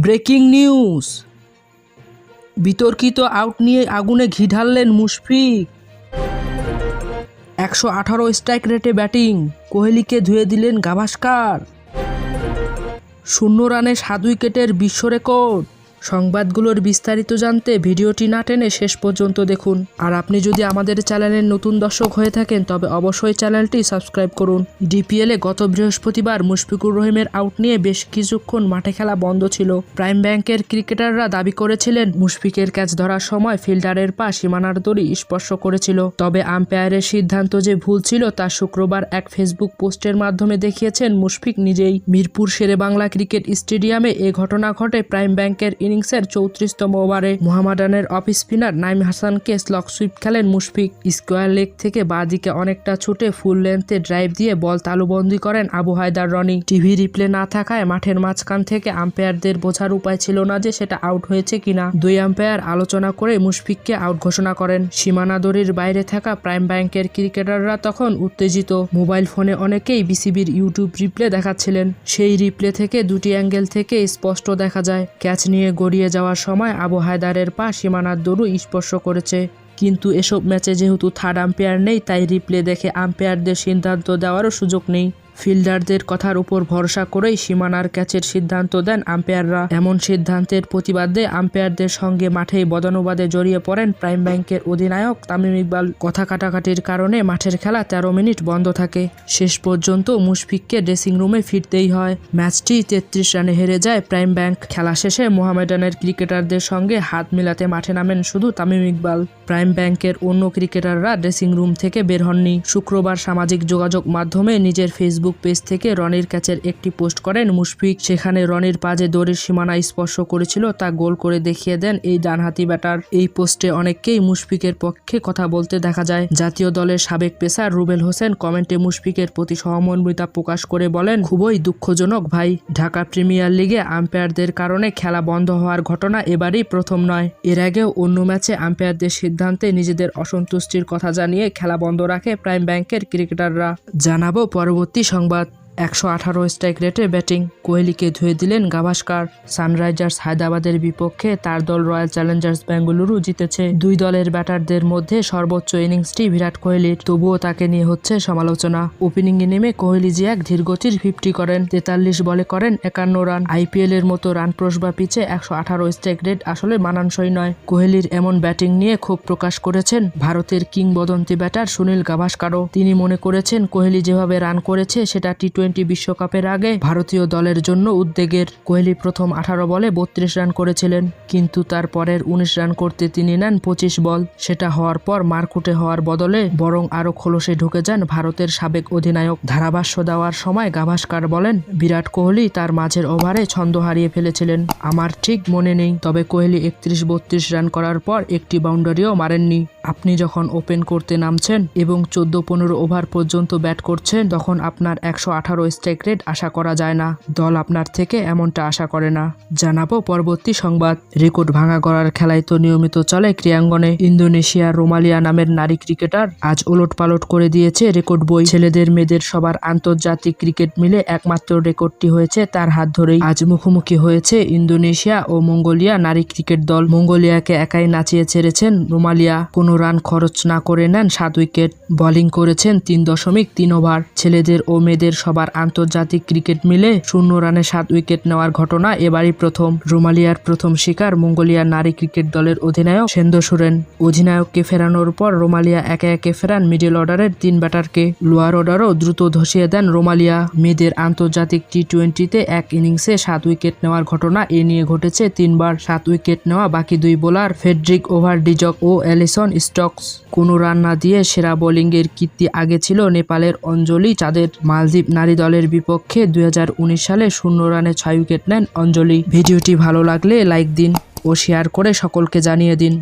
Breaking news. বিতর্কিত out নিয়ে আগুনে ঘি ঢাললেন মুশফিক। একশো আঠারো স্ট্রাইক রেটে ব্যাটিং, কোহলিকে ধুয়ে দিলেন গাভাস্কার। শূন্য রানে সাত উইকেটের বিশ্ব রেকর্ড। সংবাদগুলোর বিস্তারিত জানতে ভিডিওটি না টেনে শেষ পর্যন্ত দেখুন। আর আপনি যদি আমাদের চ্যানেলের নতুন দর্শক হয়ে থাকেন, তবে অবশ্যই চ্যানেলটি সাবস্ক্রাইব করুন। ডিপিএলে গত বৃহস্পতিবার মুশফিকুর রহিমের আউট নিয়ে বেশ কিছুক্ষণ মাঠে খেলা বন্ধ ছিল। প্রাইম ব্যাংকের ক্রিকেটাররা দাবি করেছিলেন, মুশফিকের ক্যাচ ধরার সময় ফিল্ডারের পা সীমানার দড়ি স্পর্শ করেছিল। তবে আম্পায়ারের সিদ্ধান্ত যে ভুল ছিল, তা শুক্রবার এক ফেসবুক পোস্টের মাধ্যমে দেখিয়েছেন মুশফিক নিজেই। মিরপুর শেরে বাংলা ক্রিকেট স্টেডিয়ামে এ ঘটনা ঘটে প্রাইম ব্যাংকের ইনিংসের চৌত্রিশতম ওভারে মোহামেডানের অফ স্পিনার নাইম হাসানকে স্লক সুইপ খেলেন মুশফিক। স্কোয়ার লেগ থেকে বাঁ দিকে অনেকটা ছুটে ফুল লেন্থে ড্রাইভ দিয়ে বল তালুবন্দি করেন আবু হায়দার রনি। টিভি রিপ্লে না থাকায় মাঠের মাঝখান থেকে আম্পায়ারদের বোঝার উপায় ছিল না যে সেটা আউট হয়েছে কিনা। দুই আম্পায়ার আলোচনা করে মুশফিককে আউট ঘোষণা করেন। সীমানা দড়ির বাইরে থাকা প্রাইম ব্যাংকের ক্রিকেটাররা তখন উত্তেজিত। মোবাইল ফোনে অনেকেই বিসিবির ইউটিউব রিপ্লে দেখাচ্ছিলেন। সেই রিপ্লে থেকে দুটি অ্যাঙ্গেল থেকে স্পষ্ট দেখা যায়, ক্যাচ নিয়ে গড়িয়ে যাওয়ার সময় আবু হায়দারের পা সীমানার দৌড়ও স্পর্শ করেছে। কিন্তু এসব ম্যাচে যেহেতু থার্ড আম্পায়ার নেই, তাই রিপ্লে দেখে আম্পায়ারদের সিদ্ধান্ত দেওয়ারও সুযোগ নেই। ফিল্ডারদের কথার উপর ভরসা করেই সীমানার ক্যাচের সিদ্ধান্ত দেন আম্পায়াররা। এমন সিদ্ধান্তের প্রতিবাদে আম্পায়ারদের সঙ্গে মাঠেই বদানুবাদে জড়িয়ে পড়েন প্রাইম ব্যাংকের অধিনায়ক তামিম ইকবাল। কথা কাটাকাটির কারণে মাঠের খেলা তেরো মিনিট বন্ধ থাকে। শেষ পর্যন্ত মুশফিককে ড্রেসিং রুমে ফিরতেই হয়। ম্যাচটি তেত্রিশ রানে হেরে যায় প্রাইম ব্যাংক। খেলা শেষে মোহামেডানের ক্রিকেটারদের সঙ্গে হাত মিলাতে মাঠে নামেন শুধু তামিম ইকবাল। প্রাইম ব্যাংকের অন্য ক্রিকেটাররা ড্রেসিং রুম থেকে বের হননি। শুক্রবার সামাজিক যোগাযোগ মাধ্যমে নিজের ফেসবুক পেজ থেকে রনির ক্যাচের একটি পোস্ট করেন, মুশফিক, সেখানে রনির পাজে দড়ির সীমানা স্পর্শ করেছিল, তা গোল করে দেখিয়ে দেন এই ডানহাতি ব্যাটার। এই পোস্টে অনেককেই মুশফিকের পক্ষে কথা বলতে দেখা যায়। জাতীয় দলের সাবেক পেসার রুবেল হোসেন কমেন্টে মুশফিকের প্রতি সহমর্মিতা প্রকাশ করে বলেন, খুবই দুঃখজনক ভাই, ঢাকা প্রিমিয়ার লিগে আম্পায়ারদের কারণে খেলা বন্ধ হওয়ার ঘটনা এবারই প্রথম নয়। এর আগেও অন্য ম্যাচে আম্পায়ারদের সিদ্ধান্তে নিজেদের অসন্তুষ্টির কথা জানিয়ে খেলা বন্ধ রাখে প্রাইম ব্যাংকের ক্রিকেটাররা। জানাব পরবর্তী সংবাদ একশো আঠারো স্ট্রাইক রেটে ব্যাটিং কোহলিকে ধুয়ে দিলেন গাভাস্কার। সানরাইজার্স হায়দ্রাবাদের বিপক্ষে তার দল রয়্যাল চ্যালেঞ্জার্স বেঙ্গালুরু জিতেছে। দুই দলের ব্যাটারদের মধ্যে সর্বোচ্চ ইনিংসটি বিরাট কোহলির। তবুও তাকে নিয়ে হচ্ছে সমালোচনা। ওপেনিংয়ে নেমে কোহলি যে এক ধীরগতির ফিফটি করেন, তেতাল্লিশ বলে করেন একান্ন রান। আইপিএল এর মতো রান প্রসবা পিচে একশো আঠারো স্ট্রাইক রেট আসলে মানানসই নয়। কোহলির এমন ব্যাটিং নিয়ে ক্ষোভ প্রকাশ করেছেন ভারতের কিংবদন্তি ব্যাটার সুনীল গাভাস্কারও। তিনি মনে করেছেন কোহলি যেভাবে রান করেছে, সেটা টি টোয়েন্টি বিশ্বকাপের আগে ভারতীয় দলের জন্য উদ্বেগের কোহলি প্রথম আঠারো বলে বত্রিশ রান করেছিলেন। কিন্তু তার পরের উনিশ রান করতে তিনি নেন পঁচিশ বল। সেটা হওয়ার পর মারকুটে হওয়ার বদলে বরং আরও খোলসে ঢুকে যান ভারতের সাবেক অধিনায়ক। ধারাভাষ্য দেওয়ার সময় গাভাস্কার বলেন, বিরাট কোহলি তার মাঝের ওভারে ছন্দ হারিয়ে ফেলেছিলেন। আমার ঠিক মনে নেই, তবে কোহলি একত্রিশ বত্রিশ রান করার পর একটি বাউন্ডারিও মারেননি। আপনি যখন ওপেন করতে নামছেন এবং চোদ্দ পনেরো ওভার পর্যন্ত ব্যাট করছেন, তখন আপনার একশো আঠারো আঠারো স্ট্রাইক রেট আশা করা যায় না। দল আপনার থেকে এমনটা আশা করে না। জানাব পরবর্তী সংবাদ। রেকর্ড ভাঙা করার খেলায় তো নিয়মিত চলে ক্রিয়াঙ্গনে ইন্দোনেশিয়ার রোমালিয়া নামের নারী ক্রিকেটার আজ ওলট পালট করে দিয়েছে রেকর্ড বই। ছেলেদের মেয়েদের সবার আন্তর্জাতিক ক্রিকেট মিলে একমাত্র রেকর্ডটি হয়েছে তার হাত ধরেই। আজ মুখোমুখি হয়েছে ইন্দোনেশিয়া ও মঙ্গোলিয়া নারী ক্রিকেট দল। মঙ্গোলিয়াকে একাই নাচিয়ে ছেড়েছেন রোমালিয়া। কোনো রান খরচ না করে নেন সাত উইকেট। বোলিং করেছেন তিন দশমিক তিন ওভার। ছেলেদের ও মেয়েদের সবার আন্তর্জাতিক ক্রিকেট মিলে শূন্য রানে সাত উইকেট নেওয়ার ঘটনা এবারই প্রথম। রোমালিয়ার প্রথম শিকার মঙ্গোলিয়ার নারী ক্রিকেট দলের অধিনায়ক সেন্দ্র সোরেন। অধিনায়ককে ফেরানোর পর রোমালিয়া একে একে ফেরান মিডল অর্ডারের তিন ব্যাটারকে। লোয়ার অর্ডারও দ্রুত ধসিয়ে দেন রোমালিয়া। মেয়েদের আন্তর্জাতিক টি টোয়েন্টিতে এক ইনিংসে সাত উইকেট নেওয়ার ঘটনা এ নিয়ে ঘটেছে তিনবার। সাত উইকেট নেওয়া বাকি দুই বোলার ফেডরিক ওভার ডিজক ও অ্যালিসন স্টকস। কোনো রান না দিয়ে সেরা বোলিংয়ের কীর্তি আগে ছিল নেপালের অঞ্জলি চাঁদের। মালদ্বীপ নারী দলের বিপক্ষে দুই হাজার উনিশ সালে শূন্য রানে ছয় উইকেট নেন অঞ্জলি। ভিডিওটি ভালো লাগলে লাইক দিন ও শেয়ার করে সকলকে জানিয়ে দিন।